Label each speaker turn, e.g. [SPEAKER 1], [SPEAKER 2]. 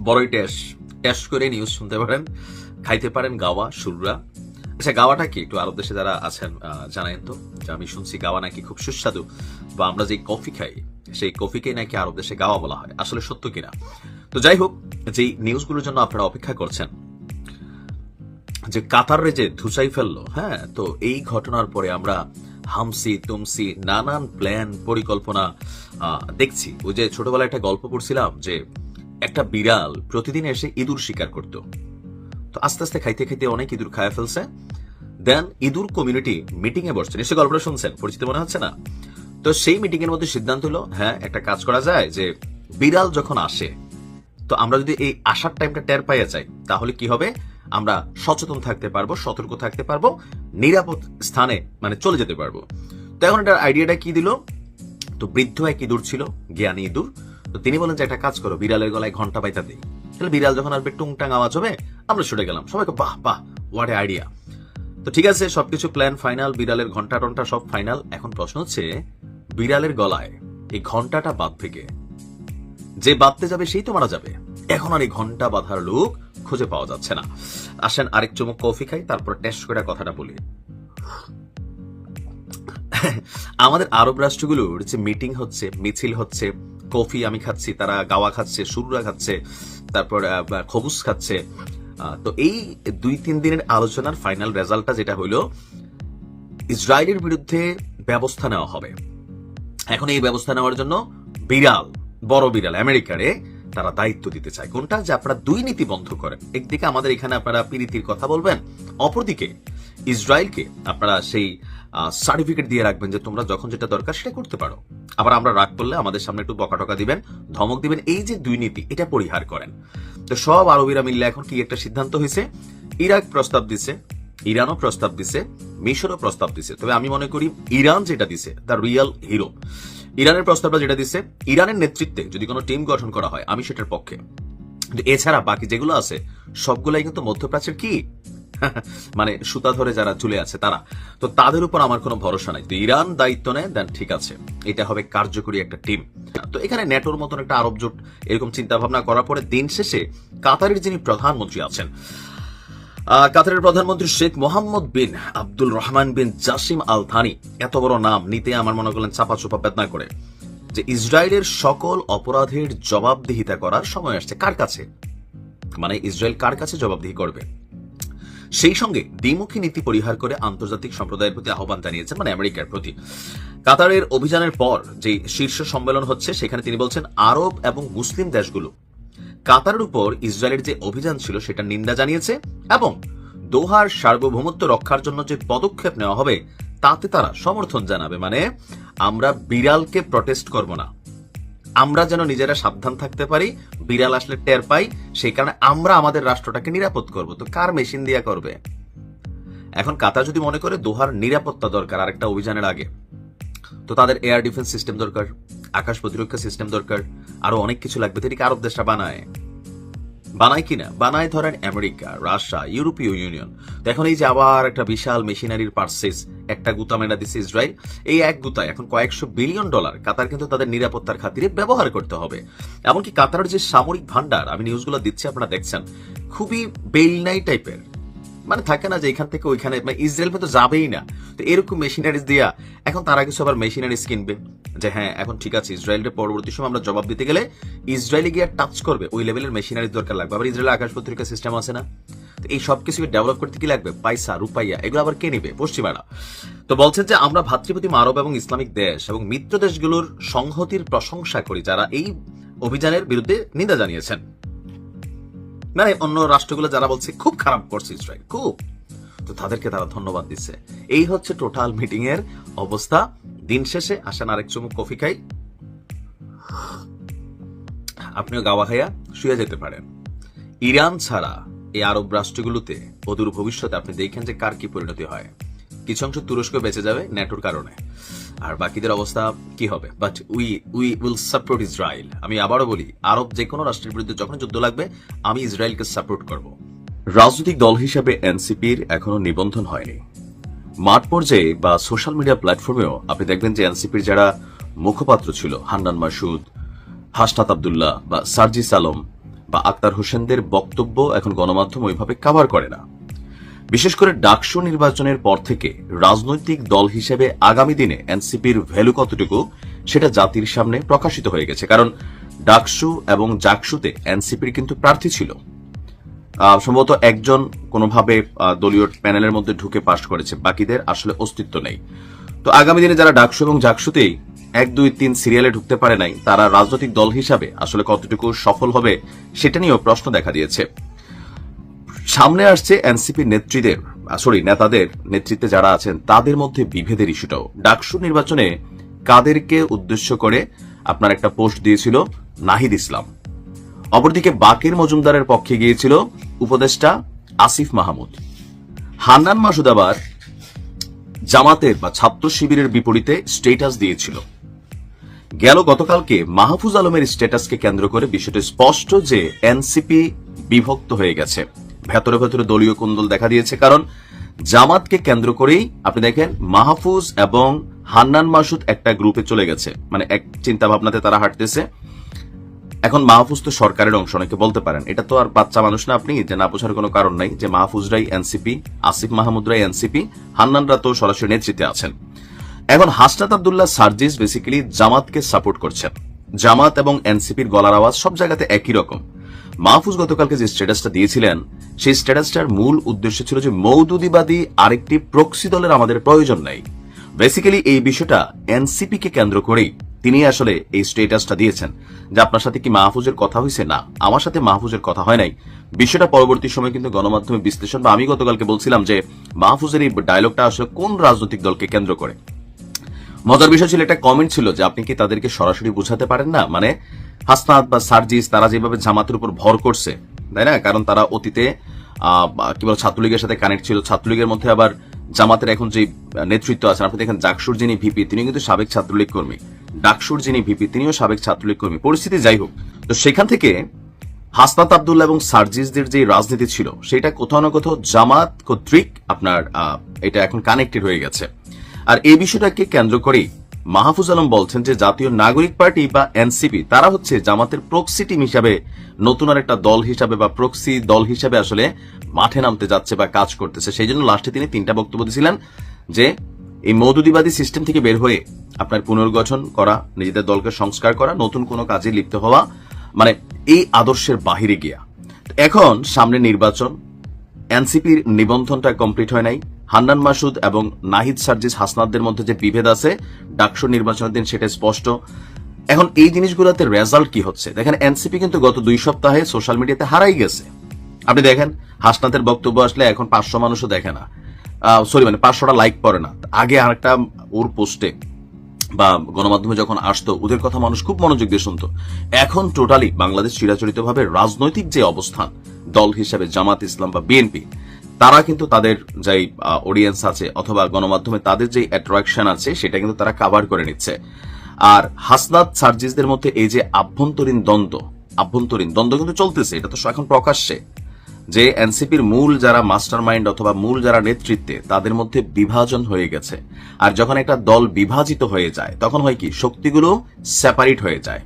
[SPEAKER 1] বড়ই test test করে news শুনতে পারেন খাইতে পারেন গাওয়া সুররা। আচ্ছা গাওয়াটা কি? একটু আরব দেশে যারা আছেন আহ, জানায়েন তো আমি শুনছি গাওয়া নাকি খুব সুস্বাদু বা আমরা যে কফি খাই সেই কফিকে নাকি আরব দেশে গাওয়া বলা হয়। আসলে সত্য কিনা? তো যাই হোক যে নিউজগুলোর জন্য আপনারা অপেক্ষা করছেন যে কাতারে যে ধুসাই ফেলল হ্যাঁ তো এই ঘটনার পরে আমরা হামসি তুমসি নানান প্ল্যান পরিকল্পনা দেখছি। ওই যে ছোটবেলায় একটা গল্প পড়ছিলাম যে একটা বিড়াল প্রতিদিন এসে ইঁদুর শিকার করত। তো আস্তে আস্তে খাইতে খাইতে অনেক ইঁদুর খায় ফেলছে। দেন ইঁদুর কমিউনিটি মিটিং এ বসছে। নিশ্চয়ই গল্পটা শুনছেন, পরিচিত মনে হচ্ছে না? তো সেই মিটিং এর মধ্যে সিদ্ধান্ত হলো হ্যাঁ একটা কাজ করা যায় যে বিড়াল যখন আসে, তো আমরা যদি এই আসার টাইমটা টের পাইয়া যাই, তাহলে কি হবে? আমরা সচেতন থাকতে পারব, সতর্ক থাকতে পারব, নিরাপদ স্থানে মানে চলে যেতে পারব। তো এখন এটার আইডিয়াটা কি দিল? তো বৃদ্ধ এক ইঁদুর ছিল, জ্ঞানী ইঁদুর। তো তিনি বলেন যে, একটা কাজ করো, বিড়ালের গলায় ঘণ্টা পাইতা দিই। তাহলে বিড়াল যখন আসবে টুংটাং আওয়াজ হবে, আমরা ছুটে গেলাম। সবাইকে বাহ বাহ হোয়াট এ আইডিয়া তো ঠিক আছে, সবকিছু প্ল্যান ফাইনাল বিড়ালের ঘণ্টা টন্টা সব ফাইনাল এখন প্রশ্ন হচ্ছে, বিড়ালের গলায় এই ঘন্টাটা বাঁধবে কে যে বাঁধতে যাবে, সেই তো মারা যাবে। এখন আর এই ঘণ্টা বাঁধার লোক খুঁজে পাওয়া যাচ্ছে না। আসেন, আরেক চুমুক কফি খাই, তারপর টেস্ট করে কথাটা বলি। আমাদের আরব রাষ্ট্রগুলোর যে মিটিং হচ্ছে, মিছিল হচ্ছে কফি আমি খাচ্ছি, তারা গাওয়া খাচ্ছে, সুররা খাচ্ছে, তারপর খবুস খাচ্ছে। তো এই দুই তিন দিনের আলোচনার ফাইনাল রেজাল্টটা যেটা হইল, ইসরায়েলের বিরুদ্ধে ব্যবস্থা নেওয়া হবে। এখন এই ব্যবস্থা নেওয়ার জন্য বিড়াল, বড় বিড়াল, আমেরিকারে তারা দায়িত্ব দিতে চায়। কোনটা? যে আপনারা দুই নীতি বন্ধ করেন। একদিকে আমাদের এখানে আপনারা পিরিতির কথা বলবেন, অপরদিকে ইসরায়েলকে আপনারা সেই সার্টিফিকেট দিয়ে রাখবেন যে তোমরা যখন যেটা দরকার সেটা করতে পারো। আবার আমরা রাগ করলে আমাদের সামনে একটু বকাটকা দিবেন, ধমক দিবেন, এই যে দুই নীতি, এটা পরিহার করেন। তো সব আরবিরা মিললে এখন কি একটা সিদ্ধান্ত হয়েছে? ইরাক প্রস্তাব দিছে, ইরানও প্রস্তাব দিছে, মিশরও প্রস্তাব দিছে। তবে আমি মনে করি ইরান যেটা দিছে, দ্য রিয়েল হিরো। ইরানের প্রস্তাবটা যেটা দিছে, ইরানের নেতৃত্বে যদি কোনো টিম গঠন করা হয়, আমি সেটার পক্ষে। এছাড়া বাকি যেগুলো আছে, সবগুলাই কিন্তু মধ্যপ্রাচ্যের কি? মানে সুতা ধরে যারা চলে আছে তারা। তো তাদের উপর আমার কোনো ভরসা নাই। ইরান দায়িত্ব নেয়, দেন ঠিক আছে। এটা হবে কার্যকরী একটা টিম। তো এখানে নেটোর মতন একটা আরব জোট এরকম চিন্তা ভাবনা করার পরে দিন শেষে কাতারের যিনি প্রধানমন্ত্রী আছেন কাতারের প্রধানমন্ত্রী Sheikh Mohammed bin Abdul Rahman bin Jassim Al Thani এত বড় নাম, নিতে আমার মনে করলেন চাপা চোপা বেদনা করে, যে ইসরায়েলের সকল অপরাধের জবাবদিহিতা করার সময় আসছে। কার কাছে? মানে ইসরায়েল কার কাছে জবাবদিহি করবে? সেই সঙ্গে দ্বিমুখী নীতি পরিহার করে আন্তর্জাতিক সম্প্রদায়ের প্রতি আহ্বান জানিয়েছেন মানে আমেরিকার প্রতি। কাতারের অভিযানের পর যে শীর্ষ সম্মেলন হচ্ছে, সেখানে তিনি বলছেন, আরব এবং মুসলিম দেশগুলো কাতারের উপর ইসরায়েলের যে অভিযান ছিল সেটা নিন্দা জানিয়েছে এবং দোহার সার্বভৌমত্ব রক্ষার জন্য যে পদক্ষেপ নেওয়া হবে, তাতে তারা সমর্থন জানাবে। মানে আমরা বিড়ালকে প্রটেস্ট করব না। আমরা যেন নিজেরা সাবধান থাকতে পারি, বিড়াল আসলে টের পাই, সেই কারণে আমরা আমাদের রাষ্ট্রটাকে নিরাপদ করব। তো কার মেশিন দিয়া করবে? এখন কাতার যদি মনে করে দোহার নিরাপত্তা দরকার, আরেকটা অভিযানের আগে, তো তাদের এয়ার ডিফেন্স সিস্টেম দরকার, আকাশ প্রতিরক্ষা সিস্টেম দরকার, আরও অনেক কিছু লাগবে তিনি আরব দেশটা বানায়। বানায় কিনা? বানায় ধরেন আমেরিকা, রাশিয়া, ইউরোপীয় ইউনিয়ন। এখন এই যে আবার একটা বিশাল মেশিনারির পার্সেস, একটা গুতা মেনা দিচ্ছে ইসরায়েল। এই এক গুতায় এখন কয়েকশো বিলিয়ন ডলার কাতার কিন্তু তাদের নিরাপত্তার খাতিরে ব্যবহার করতে হবে। এমনকি কাতারের যে সামরিক ভান্ডার আমি নিউজগুলো দিচ্ছি, আপনারা দেখছেন, খুবই বেইলনাই টাইপের মানে থাকে না যে এখান থেকে ওইখানে মানে ইসরায়েল তো যাবেই না। তো এরকম মেশিনারিজ দিয়া এখন তারা কিছু আবার মেশিনারিজ কিনবে। যে হ্যাঁ এখন ঠিক আছে ইসরায়েলের পরবর্তী সময় আমরা জবাব দিতে গেলে ইসরায়েলি গিয়ে টাচ করবে। ওই লেভেলের মেশিনারিজ দরকার লাগবে। আবার ইসরায়েলের আকাশ পত্রিকা সিস্টেম আছে না। তো এই সব কিছুকে ডেভেলপ করতে কি লাগবে? পয়সা, রুপাইয়া, এগুলো আবার কে নিবে? পশ্চিমারা। তো বলছেন যে আমরা ভাতৃপ্রতিম আরব এবং ইসলামিক দেশ এবং মিত্র দেশগুলোর সংহতির প্রশংসা করি যারা এই অভিযানের বিরুদ্ধে নিন্দা জানিয়েছেন। মানে অন্য রাষ্ট্রগুলো যারা বলছে, খুব খারাপ করছে ইসরায়েল, খুব। তো তাদেরকে তারা ধন্যবাদ দিচ্ছে। এই হচ্ছে টোটাল মিটিং এর অবস্থা। দিন শেষে আসেন আরেক চুমুক কফি খাই। আপনিও গাওয়া খাইয়া শুয়ে যেতে পারেন। ইরান ছাড়া এই আরব রাষ্ট্রগুলোতে অদূর ভবিষ্যতে আপনি দেখেন যে কার কি পরিণতি হয়। কিছু অংশ তুরস্ক বেঁচে যাবে নেটোর কারণে। আর বাকিদের অবস্থা কি হবে? But we we will support Israel আমি আবারও বলি, আরব যে কোনো রাষ্ট্রের বিরুদ্ধে যখন যুদ্ধ লাগবে, আমি ইসরায়েলকে সাপোর্ট করব। রাজনৈতিক দল হিসাবে এনসিপির এখনও নিবন্ধন হয়নি। মাঠ পর্যায়ে বা সোশ্যাল মিডিয়া প্ল্যাটফর্মেও আপনি দেখবেন যে এনসিপির যারা মুখপাত্র ছিল, হান্নান মাসুদ, হাসনাত আবদুল্লাহ বা সার্জিস আলম বা আক্তার হোসেনদের বক্তব্য এখন গণমাধ্যম ওইভাবে কাভার করে না। বিশেষ করে ডাকসু নির্বাচনের পর থেকে রাজনৈতিক দল হিসেবে আগামী দিনে এনসিপির ভ্যালু কতটুকু সেটা জাতির সামনে প্রকাশিত হয়ে গেছে। কারণ ডাকসু এবং জাকসুতে এনসিপির কিন্তু প্রার্থী ছিল। সম্ভবত একজন কোনোভাবে দলীয় প্যানেলের মধ্যে ঢুকে পাশ করেছে, বাকিদের আসলে অস্তিত্ব নেই। তো আগামী দিনে যারা ডাকসু এবং জাকসুতেই এক, দুই, তিন সিরিয়ালে ঢুকতে পারে নাই, তারা রাজনৈতিক দল হিসাবে আসলে কতটুকু সফল হবে সেটা নিয়েও প্রশ্ন দেখা দিয়েছে। সামনে আসছে এনসিপি নেত্রীদের সরি নেতাদের নেতৃত্বে যারা আছেন, তাদের মধ্যে বিভেদের ইস্যুটাও। ডাকসু নির্বাচনে কাদেরকে উদ্দেশ্য করে আপনার একটা পোস্ট দিয়েছিল নাহিদ ইসলাম। অপরদিকে বাকের মজুমদারের পক্ষে গিয়েছিল উপদেষ্টা আসিফ মাহমুদ। হান্নান মাসুদ আবার জামাতের বা ছাত্র শিবিরের বিপরীতে স্টেটাস দিয়েছিল। গেল গতকালকে মাহফুজ আলমের স্ট্যাটাসকে কেন্দ্র করে বিষয়টি স্পষ্ট যে এনসিপি বিভক্ত হয়ে গেছে। ভেতরে ভেতরে দলীয় কুন্দল দেখা দিয়েছে, কারণ জামাতকে কেন্দ্র করেই আপনি দেখেন মাহফুজ এবং হান্নান মাসুদ একটা গ্রুপে চলে গেছে। মানে এক চিন্তা ভাবনাতে তারা হাঁটতেছে। এখন মাহফুজ তো সরকারের অংশ, অনেকে বলতে পারেন। এটা তো আর বাচ্চা মানুষ না আপনি যে না বোঝার কোনো কারণ নাই যে মাহফুজরাই এনসিপি, আসিফ মাহমুদরাই এনসিপি, হান্নানরা তো সরাসরি নেতৃত্বে আছেন। এখন হাসনাত আবদুল্লাহ সার্জিস বেসিক্যালি জামাতকে সাপোর্ট করছেন। জামাত এবং এনসিপির গলার আওয়াজ সব জায়গাতে একই রকম। মাহফুজ গতকালকে যে স্ট্যাটাসটা দিয়েছিলেন, সেই স্ট্যাটাসটার মূল উদ্দেশ্য ছিল যে মৌদুদিবাদী আরেকটি প্রক্সি দলের আমাদের প্রয়োজন নেই। বেসিক্যালি এই বিষয়টা এনসিপি কে কেন্দ্র করেই তিনি আসলে এই স্টেটাসটা দিয়েছেন। যে আপনার সাথে কি মাহফুজের কথা হয়েছে না, আমার সাথে মাহফুজের কথা হয় নাই। বিষয়টা পরবর্তী সময় কিন্তু গণমাধ্যমে বিশ্লেষণ, বা আমি গতকালকে বলছিলাম যে মাহফুজের এই ডায়লগটা আসলে কোন রাজনৈতিক দলকে কেন্দ্র করে? মজার বিষয় ছিল, একটা কমেন্ট ছিল যে আপনি কি তাদেরকে সরাসরি বুঝাতে পারেন না? মানে হাসনাত বা সার্জিস তারা যেভাবে জামাতের উপর ভর করছে, তাই না? কারণ তারা অতীতে কি বল, ছাত্রলীগের সাথে কানেক্ট ছিল। ছাত্রলীগের মধ্যে আবার জামাতের এখন যে নেতৃত্ব আছেন, আপনি দেখেন জাকসুর যিনি ভিপি তিনি কিন্তু সাবেক ছাত্রলীগ কর্মী। ডাকসুর যিনি ভিপি তিনিও সাবেক ছাত্রলীগ কর্মী। পরিস্থিতি যাই হোক, তো সেখান থেকে হাসনাত আবদুল্লাহ এবং সার্জিসদের যে রাজনীতি ছিল, সেটা কোথাও না কোথাও জামাত কর্তৃক আপনার এটা এখন কানেক্টেড হয়ে গেছে। আর এই বিষয়টাকে কেন্দ্র করেই মাহফুজ আলম বলছেন যে জাতীয় নাগরিক পার্টি বা এনসিপি, তারা হচ্ছে জামাতের প্রক্সি টিম হিসাবে নতুন আর একটা দল হিসাবে বা প্রক্সি দল হিসাবে আসলে মাঠে নামতে যাচ্ছে বা কাজ করতেছে। সেই জন্য লাস্টে তিনি তিনটা বক্তব্য দিয়েছিলেন যে এই মৌদুদিবাদী সিস্টেম থেকে বের হয়ে আপনার পুনর্গঠন করা, নিজেদের দলকে সংস্কার করা, নতুন কোনো কাজে লিপ্ত হওয়া মানে এই আদর্শের বাহিরে গিয়া। এখন সামনে নির্বাচন, এনসিপির নিবন্ধনটা কমপ্লিট হয় নাই। হান্নান মাসুদ এবং নাহিদ সার্জিস হাসনাদদের মধ্যে যে বিভেদ আছে ডাকসু নির্বাচনের দিন সেটা স্পষ্ট। এখন এই জিনিসগুলোতে রেজাল্ট কি হচ্ছে? দেখেন, এনসিপি কিন্তু গত দুই সপ্তাহে সোশ্যাল মিডিয়াতে হারাই গেছে। আপনি দেখেন, হাসনাতের বক্তব্য আসলে এখন পাঁচশো মানুষও দেখে না। সরি মানে পাঁচশোটা লাইক পড়ে না। আগে আরেকটা ওর পোস্টে বা গণমাধ্যমে যখন আসতো, ওদের কথা মানুষ খুব মনোযোগ দিয়ে শুনতো। এখন টোটালি বাংলাদেশ চিরাচরিতভাবে রাজনৈতিক যে অবস্থান, দল হিসেবে জামাত ইসলাম বা বিএনপি তারা কিন্তু তাদের যে অডিয়েন্স আছে অথবা গণমাধ্যমে তাদের যে অ্যাট্রাকশন আছে, সেটা কিন্তু তারা কাভার করে নিচ্ছে। আর হাসনাত সার্জিসদের মধ্যে এই যে আভ্যন্তরীণ দ্বন্দ্ব আভ্যন্তরীণ দ্বন্দ্ব কিন্তু চলতেছে, এটা তো এখন প্রকাশ্যে। যে এনসিপির মূল যারা মাস্টার মাইন্ড অথবা মূল যারা নেতৃত্বে, তাদের মধ্যে বিভাজন হয়ে গেছে। আর যখন একটা দল বিভাজিত হয়ে যায়, তখন হয় কি, শক্তিগুলো সেপারেট হয়ে যায়।